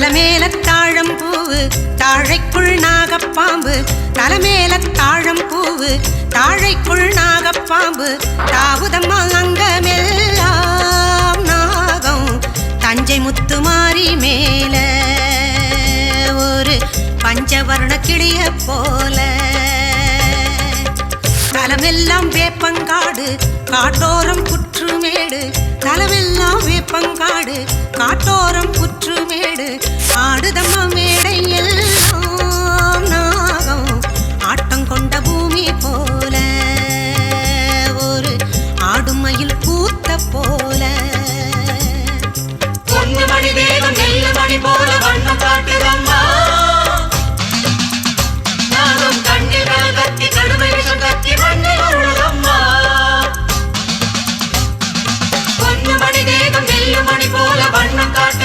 தலைமேல தாழம் பூவு தாழைக்குள் நாகப்பாம்பு. தலைமேல தாழம் பூவு தாழைக்குள் நாகப்பாம்பு. தாவுதம்மா அங்கமெல்லாம் நாகம். தஞ்சை முத்துமாரி மேல ஒரு பஞ்சவர்ண கிளிய போல. தலமெல்லாம் வேப்பங்காடு காட்டோரம் புற்றுமேடு தலமெல்லாம் வேப்பங்காடு காட்டோரம் புற்றுமேடு ஆடுதம்மா மணி போல வண்ணம் காட்டுதம்மா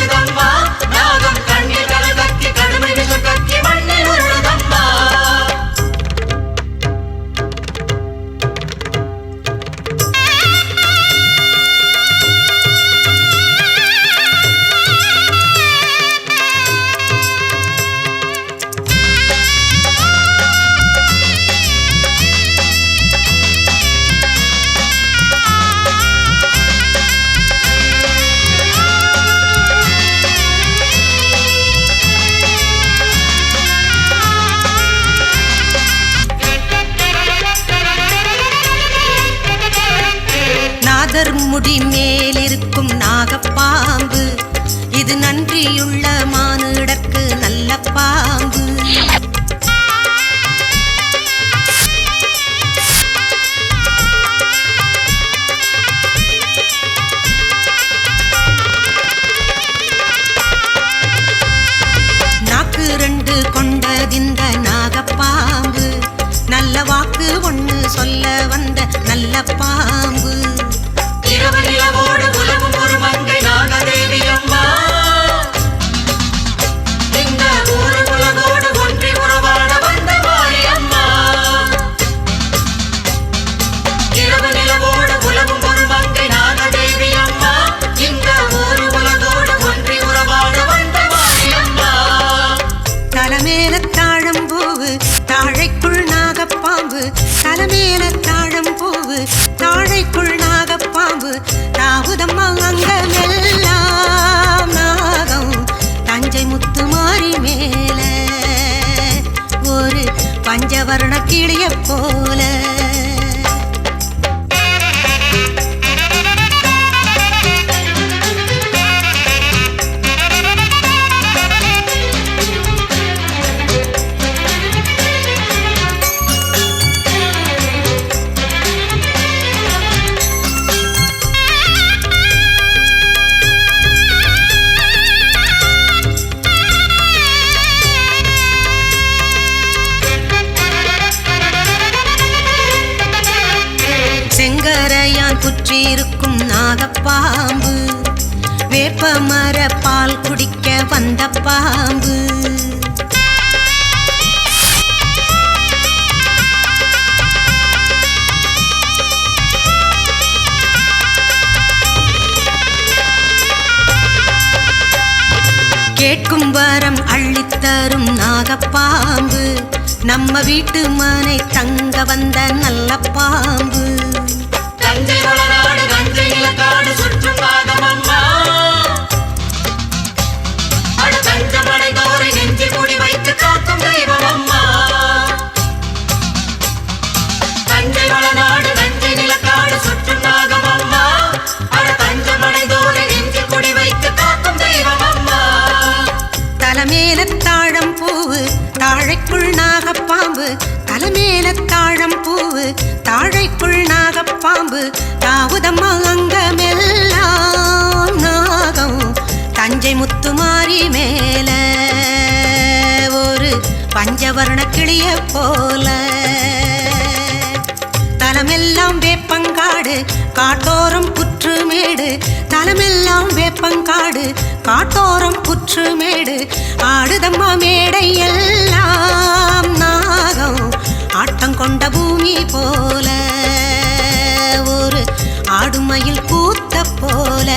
இது மானுடற்கு நல்ல பாங்கு. நாக்கு ரெண்டு கொண்டதிந்த நாகப்பாம்பு. நல்ல வாக்கு ஒன்று சொல்ல வந்த நல்ல பாம்பு. நாகப்பாம்பு தலைமேல தாழம்பூவு தாழைக்குள் நாகப்பாம்பு தாவுதம்மா பாம்பு வேப்ப மர பால் குடிக்க வந்த பாம்பு கேட்கும் வரம் அள்ளித்தரும் நாகப்பாம்பு. நம்ம வீட்டு மனை தங்க வந்த நல்ல பாம்பு. தலைமேல தாழம் பூவு தாழைக்குள் நாகப்பாம்பு தலைமேல தாழம் பூவு தாழைக்குள் நாகப்பாம்பு தாவுதம்மா அங்கமெல்லாம் நாகம். தஞ்சை முத்துமாரி மேல ஒரு பஞ்சவர்ண கிளிய போல. தலமெல்லாம் வேப்பங்காடு காட்டோரம் புற்றுமேடு தலமெல்லாம் வேப்பங்காடு காட்டோரம் புற்றுமேடு ஆடுதம்மா மேடை எல்லாம் நாகம். ஆட்டம் கொண்ட பூமி போல ஒரு ஆடுமையில் கூத்த போல.